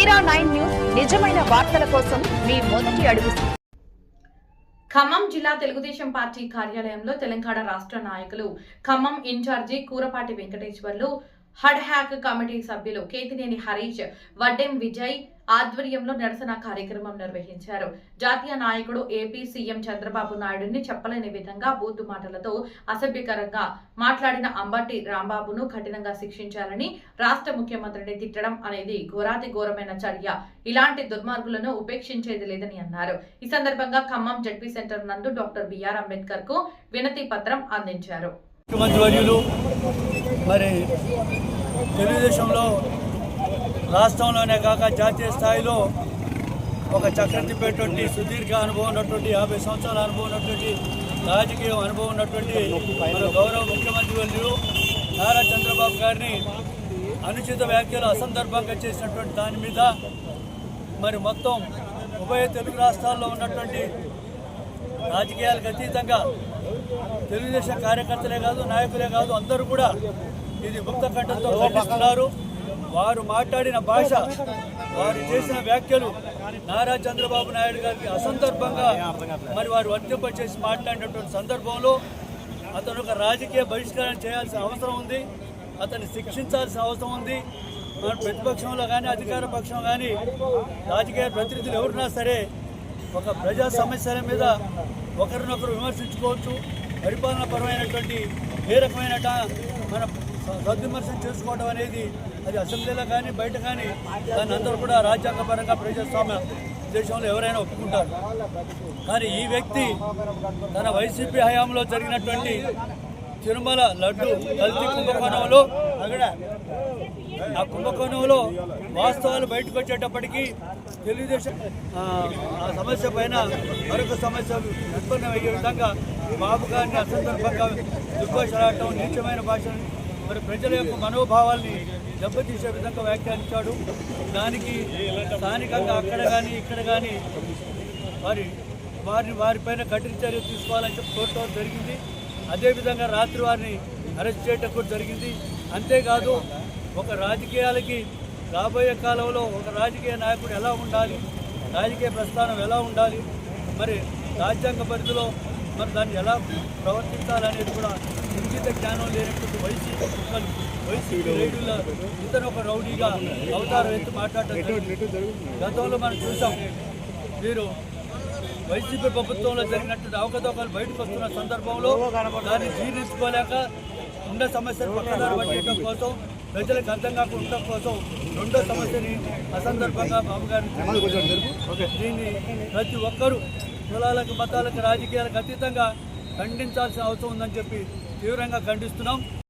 మీరా nine news నిజమైన వార్తల కోసం మీ మొదటి అడుగు. ఖమ్మం జిల్లా తెలుగుదేశం పార్టీ కార్యాలయంలో తెలంగాణ రాష్ట్ర నాయకులు Khammam incharge Kurapati Venkateswarlu ad hoc committee సభ్యులు కేతినేని హరీష్ వడ్డెం విజయ్ ఆధ్వర్యంలో నిరసన కార్యక్రమం నిర్వహించారు. జాతీయ నాయకుడు ఏపీ సీఎం చంద్రబాబు నాయుడుని చెప్పలేని విధంగా బూతు మాటలతో అసభ్యకరంగా మాట్లాడిన అంబటి రాంబాబును కఠినంగా శిక్షించాలని రాష్ట్ర ముఖ్యమంత్రిని తిట్టడం అనేది ఘోరాతి ఘోరమైన చర్య. ఇలాంటి దుర్మార్గులను ఉపేక్షించేది లేదని అన్నారు. ఈ సందర్భంగా ఖమ్మం జడ్పీ సెంటర్ నందు డాక్టర్ బిఆర్ అంబేద్కర్కు వినతి పత్రం అందించారు. ముఖ్యమంత్రి వర్యులు మరి తెలుగుదేశంలో రాష్ట్రంలోనే కాక జాతీయ స్థాయిలో ఒక చక్రతిప్పేటువంటి సుదీర్ఘ అనుభవం ఉన్నటువంటి యాభై సంవత్సరాల అనుభవం ఉన్నటువంటి రాజకీయ అనుభవం ఉన్నటువంటి మన గౌరవ ముఖ్యమంత్రి వర్యులు నారా చంద్రబాబు గారిని అనుచిత వ్యాఖ్యలు అసందర్భంగా చేసినటువంటి దాని మీద మరి మొత్తం ఉభయ తెలుగు రాష్ట్రాల్లో ఉన్నటువంటి రాజకీయాలకు అతీతంగా తెలుగుదేశం కార్యకర్తలే కాదు నాయకులే కాదు అందరూ కూడా ఇది ముక్త కంఠంతో ఖండిస్తున్నారు. వారు మాట్లాడిన భాష వారు చేసిన వ్యాఖ్యలు నారా చంద్రబాబు నాయుడు గారికి అసందర్భంగా మరి వారు వర్తింప చేసి మాట్లాడినటువంటి సందర్భంలో అతను ఒక రాజకీయ బహిష్కారం చేయాల్సిన అవసరం ఉంది అతన్ని శిక్షించాల్సిన అవసరం ఉంది. మన ప్రతిపక్షంలో కానీ అధికార పక్షం కానీ రాజకీయ ప్రతినిధులు ఎవరున్నా సరే ఒక ప్రజా సమస్యల మీద ఒకరినొకరు విమర్శించుకోవచ్చు. పరిపాలన పరమైనటువంటి ఏ రకమైన మన సద్విమర్శనం చేసుకోవడం అనేది అది అసెంబ్లీలో కానీ బయట కానీ దాన్ని అందరూ కూడా రాజ్యాంగపరంగా ప్రజాస్వామ్య దేశంలో ఎవరైనా ఒప్పుకుంటారు. కానీ ఈ వ్యక్తి తన వైసీపీ హయాంలో జరిగినటువంటి తిరుమల లడ్డు కల్తీ కుంభకోణంలో అక్కడ ఆ కుంభకోణంలో వాస్తవాలు బయటకు వచ్చేటప్పటికీ తెలుగుదేశం ఆ, సమస్య పైన మరొక సమస్య ఉత్పన్నమయ్యే విధంగా బాబు గారిని అసందర్భంగా దుర్భాషలాడటం నీచమైన భాషను మరి ప్రజల యొక్క మనోభావాల్ని దెబ్బతీసే విధంగా వ్యాఖ్యానించాడు. దానికి స్థానికంగా అక్కడ కానీ ఇక్కడ కానీ వారి వారిని వారిపైన కఠిన చర్య తీసుకోవాలని చెప్పి కోరటం జరిగింది. అదేవిధంగా రాత్రి వారిని అరెస్ట్ చేయటం కూడా జరిగింది. అంతేకాదు ఒక రాజకీయాలకి రాబోయే కాలంలో ఒక రాజకీయ నాయకుడు ఎలా ఉండాలి? రాజకీయ ప్రస్థానం ఎలా ఉండాలి? మరి రాజ్యాంగ పరిధిలో మరి దాన్ని ఎలా ప్రవర్తించాలనేది కూడా ఇంగిత జ్ఞానం లేనటువంటి వైసీపీ కుక్కలు వైసీపీ రైతుల ఇతను ఒక రౌడీగా అవతారం ఎత్తి మాట్లాడటం గతంలో మనం చూసాం మీరు వైసీపీ ప్రభుత్వంలో జరిగినటువంటి అవకతవకలు బయటకు వస్తున్న సందర్భంలో దాన్ని జీర్ణించుకోలేక ఉన్న సమస్యను పక్కదారి పట్టడం కోసం ప్రజలకు అర్థం కాకుండా ఉండటం కోసం రెండో సమస్యని అసందర్భంగా బాబు గారిని దీన్ని ప్రతి ఒక్కరూ కులాలకు మతాలకు రాజకీయాలకు అతీతంగా ఖండించాల్సిన అవసరం ఉందని చెప్పి తీవ్రంగా ఖండిస్తున్నాం.